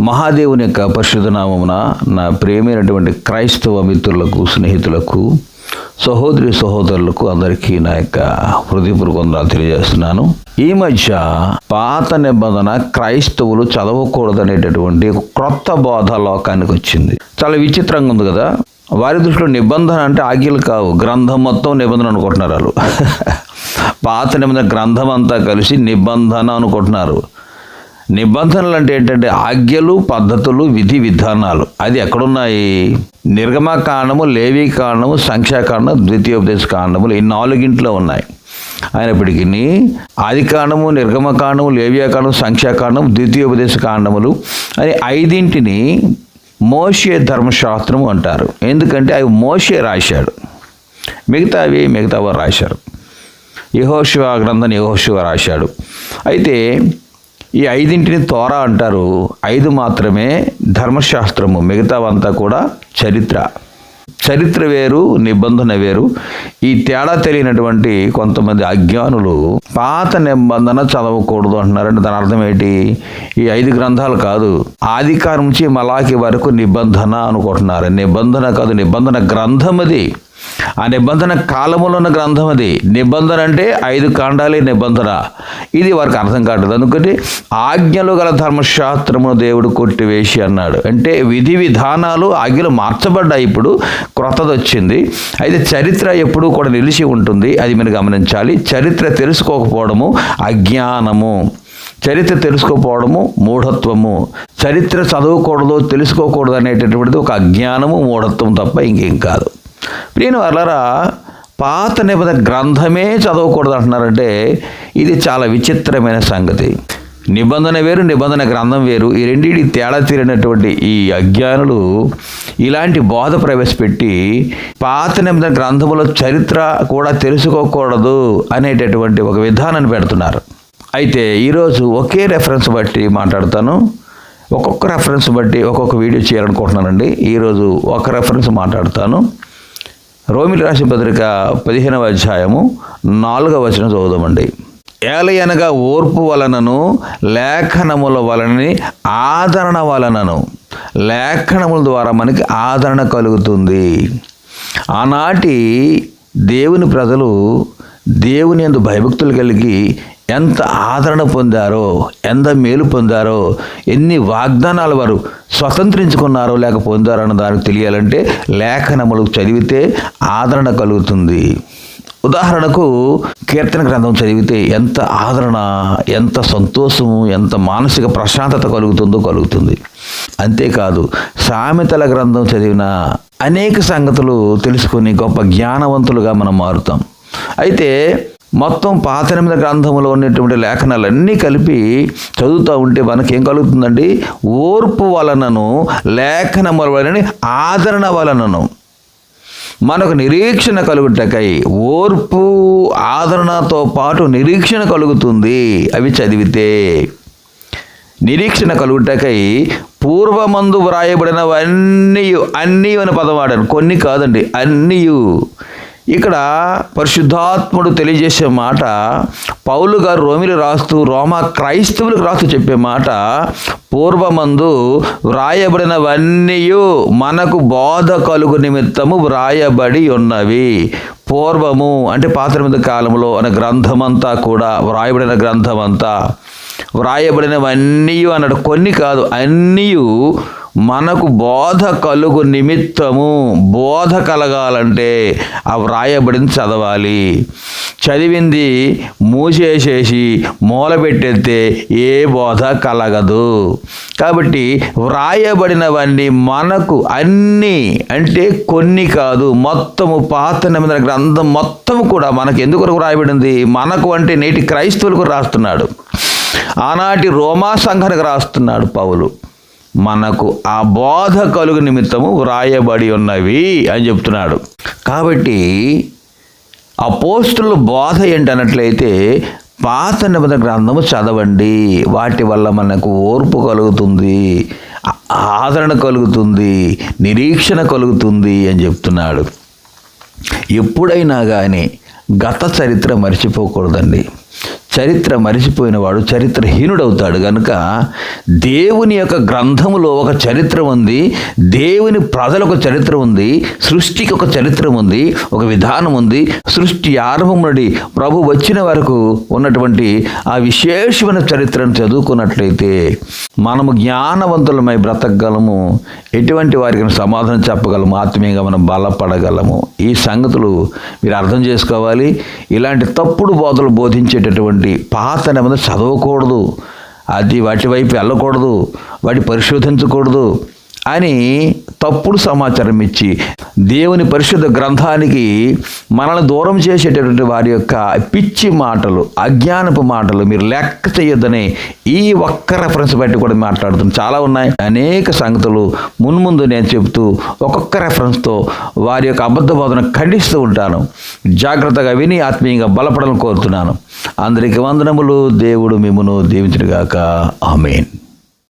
మహాదేవుని యొక్క పరిశుధనామమున నా ప్రేమైనటువంటి క్రైస్తవ మిత్రులకు స్నేహితులకు సహోదరి సహోదరులకు అందరికీ నా యొక్క హృదయపూర్వక వందనాలు తెలియజేస్తున్నాను. ఈ మధ్య పాత నిబంధన క్రైస్తవులు చదవకూడదనేటటువంటి ఒక క్రొత్త బోధ లోకానికి వచ్చింది. చాలా విచిత్రంగా ఉంది కదా? వారి దృష్టిలో నిబంధన అంటే ఆజ్ఞలు కావు. గ్రంథం మొత్తం నిబంధన అనుకుంటున్నారు వాళ్ళు. పాత నిబంధన గ్రంథం అంతా కలిసి నిబంధన అనుకుంటున్నారు. నిబంధనలు అంటే ఏంటంటే ఆజ్ఞలు పద్ధతులు విధి విధానాలు. అది ఎక్కడున్నాయి? నిర్గమ కాండము లేవి కాండము సంఖ్యాకాండం ద్వితీయోపదేశ కాండములు ఈ నాలుగింట్లో ఉన్నాయి. అయినప్పటికీ ఆది కాండము నిర్గమ కాండము లేవియా కాండం సంఖ్యాకాండం ద్వితీయోపదేశ కాండములు అని ఐదింటిని మోషే ధర్మశాస్త్రము అంటారు. ఎందుకంటే అవి మోషే రాశాడు. మిగతావి మిగతా వారు రాశారు. యహోశివ గ్రంథం యహోశివ రాశాడు. అయితే ఈ ఐదింటిని తోర అంటారు. ఐదు మాత్రమే ధర్మశాస్త్రము మిగతావంతా కూడా చరిత్ర. చరిత్ర వేరు నిబంధన వేరు. ఈ తేడా తెలియనటువంటి కొంతమంది అజ్ఞానులు పాత నిబంధన చదవకూడదు అంటున్నారంటే దాని అర్థం ఏంటి? ఈ ఐదు గ్రంథాలు కాదు. ఆదికారం నుంచి మలాకి వరకు నిబంధన అనుకుంటున్నారు. నిబంధన కాదు నిబంధన గ్రంథం అది ఆ నిబంధన కాలములో ఉన్న గ్రంథం అది. నిబంధన అంటే ఐదు కాండాలే నిబంధన. ఇది వారికి అర్థం కాదు అందుకని ఆజ్ఞలు గల ధర్మశాస్త్రము దేవుడు కొట్టివేసి అన్నాడు. అంటే విధి విధానాలు ఆజ్ఞలు మార్చబడ్డాయి ఇప్పుడు. క్రొత్తది వచ్చింది అయితే చరిత్ర ఎప్పుడూ కూడా నిలిచి ఉంటుంది. అది మీరు గమనించాలి. చరిత్ర తెలుసుకోకపోవడము అజ్ఞానము. చరిత్ర తెలుసుకోకపోవడము మూఢత్వము. చరిత్ర చదవకూడదు తెలుసుకోకూడదు అనేటటువంటిది ఒక అజ్ఞానము మూఢత్వం తప్ప ఇంకేం కాదు. నేను వాళ్ళరా పాత నిబంధన గ్రంథమే చదవకూడదు అంటున్నారంటే ఇది చాలా విచిత్రమైన సంగతి. నిబంధన వేరు నిబంధన గ్రంథం వేరు. ఈ రెండింటి తేడా తీరినటువంటి ఈ అజ్ఞానులు ఇలాంటి బోధ ప్రవేశపెట్టి పాత నిబంధన గ్రంథముల చరిత్ర కూడా తెలుసుకోకూడదు అనేటటువంటి ఒక విధానాన్ని పెడుతున్నారు. అయితే ఈరోజు ఒకే రెఫరెన్స్ బట్టి మాట్లాడతాను. ఒక్కొక్క రెఫరెన్స్ బట్టి ఒక్కొక్క వీడియో చేయాలనుకుంటున్నానండి. ఈరోజు ఒక రెఫరెన్స్ మాట్లాడతాను. రోమిలి రాసిన పత్రిక పదిహేనవ అధ్యాయము నాలుగవ వచనం చదువుదామండి. ఏలయనగా ఓర్పు వలనను లేఖనముల వలనని ఆదరణ వలనను. లేఖనముల ద్వారా మనకి ఆదరణ కలుగుతుంది. ఆనాటి దేవుని ప్రజలు దేవుని ఎందు భయభక్తులు కలిగి ఎంత ఆదరణ పొందారో ఎంత మేలు పొందారో ఎన్ని వాగ్దానాలు వారు స్వతంత్రించుకున్నారో లేక పొందారో అన్న దానికి తెలియాలంటే లేఖనములు చదివితే ఆదరణ కలుగుతుంది. ఉదాహరణకు కీర్తన గ్రంథం చదివితే ఎంత ఆదరణ ఎంత సంతోషము ఎంత మానసిక ప్రశాంతత కలుగుతుందో కలుగుతుంది. అంతేకాదు సామెతల గ్రంథం చదివిన అనేక సంగతులు తెలుసుకొని గొప్ప జ్ఞానవంతులుగా మనం మారుతాం. అయితే మొత్తం పాత గ్రంథంలో ఉన్నటువంటి లేఖనాలన్నీ కలిపి చదువుతూ ఉంటే మనకేం కలుగుతుందండి? ఓర్పు వలనను లేఖనముల వలన ఆదరణ వలనను. మనకు నిరీక్షణ కలుగుటకై ఓర్పు ఆదరణతో పాటు నిరీక్షణ కలుగుతుంది అవి చదివితే. నిరీక్షణ కలుగుటకై పూర్వమందు వ్రాయబడినవన్నీ అన్నీ అని పదం వాడాను కొన్ని కాదండి అన్నీయు. ఇక్కడ పరిశుద్ధాత్ముడు తెలియజేసే మాట పౌలు గారు రోమిలు రాస్తూ రోమా క్రైస్తవులకు రాస్తూ చెప్పే మాట పూర్వమందు వ్రాయబడినవన్నీ మనకు బోధ కలుగు నిమిత్తము వ్రాయబడి ఉన్నవి. పూర్వము అంటే పాత్రమిద కాలంలో అనే గ్రంథమంతా కూడా వ్రాయబడిన గ్రంథమంతా. వ్రాయబడినవన్నీ అన్నాడు. కొన్ని కాదు అన్నీ మనకు బోధ కలుగు నిమిత్తము బోధ కలగాలంటే ఆ వ్రాయబడింది చదవాలి. చదివింది మూసేసేసి మూలబెట్టేస్తే ఏ బోధ కలగదు. కాబట్టి వ్రాయబడినవన్నీ మనకు అన్నీ అంటే కొన్ని కాదు మొత్తము పాత నిబంధన గ్రంథం మొత్తం కూడా మనకు ఎందుకు వ్రాయబడింది మనకు అంటే నేటి క్రైస్తవులకు రాస్తున్నాడు. ఆనాటి రోమా సంఘానికి రాస్తున్నాడు పౌలు. మనకు ఆ బోధ కలుగు నిమిత్తము వ్రాయబడి ఉన్నవి అని చెప్తున్నాడు. కాబట్టి అపోస్తుల బోధ ఏంటన్నట్లయితే పాత నిబంధన గ్రంథము చదవండి. వాటి వల్ల మనకు ఓర్పు కలుగుతుంది ఆదరణ కలుగుతుంది నిరీక్షణ కలుగుతుంది అని చెప్తున్నాడు. ఎప్పుడైనా కానీ గత చరిత్ర మర్చిపోకూడదండి. చరిత్ర మరిచిపోయిన వాడు చరిత్రహీనుడవుతాడు. కనుక దేవుని యొక్క గ్రంథములో ఒక చరిత్ర ఉంది దేవుని ప్రజలకు ఒక చరిత్ర ఉంది సృష్టికి ఒక చరిత్ర ఉంది ఒక విధానం ఉంది. సృష్టి ఆరంభం నుండి ప్రభు వచ్చిన వరకు ఉన్నటువంటి ఆ విశేషమైన చరిత్రను చదువుకున్నట్లయితే మనము జ్ఞానవంతులమై బ్రతకగలము ఎటువంటి వారికి సమాధానం చెప్పగలము ఆత్మీయంగా మనం బలపడగలము. ఈ సంగతులు మీరు అర్థం చేసుకోవాలి. ఇలాంటి తప్పుడు బోధలు బోధించేటటువంటి పాత నెమ్మది చదవకూడదు. అది వాటి వైపు వెళ్ళకూడదు. వాటి పరిశోధించకూడదు. అని తప్పుడు సమాచారం ఇచ్చి దేవుని పరిశుద్ధ గ్రంథానికి మనల్ని దూరం చేసేటటువంటి వారి యొక్క పిచ్చి మాటలు అజ్ఞానపు మాటలు మీరు లెక్క చేయొద్దని ఈ ఒక్క రెఫరెన్స్ బట్టి కూడా మాట్లాడుతున్నాను చాలా ఉన్నాయి. అనేక సంగతులు మున్ముందు నేను చెబుతూ ఒక్కొక్క రెఫరెన్స్తో వారి యొక్క అబద్ధ బోధన ఖండిస్తూ ఉంటాను. జాగ్రత్తగా విని ఆత్మీయంగా బలపడాలని కోరుతున్నాను. అందరికీ వందనములు. దేవుడు మిమ్మను దీవించుగాక ఆమెన్.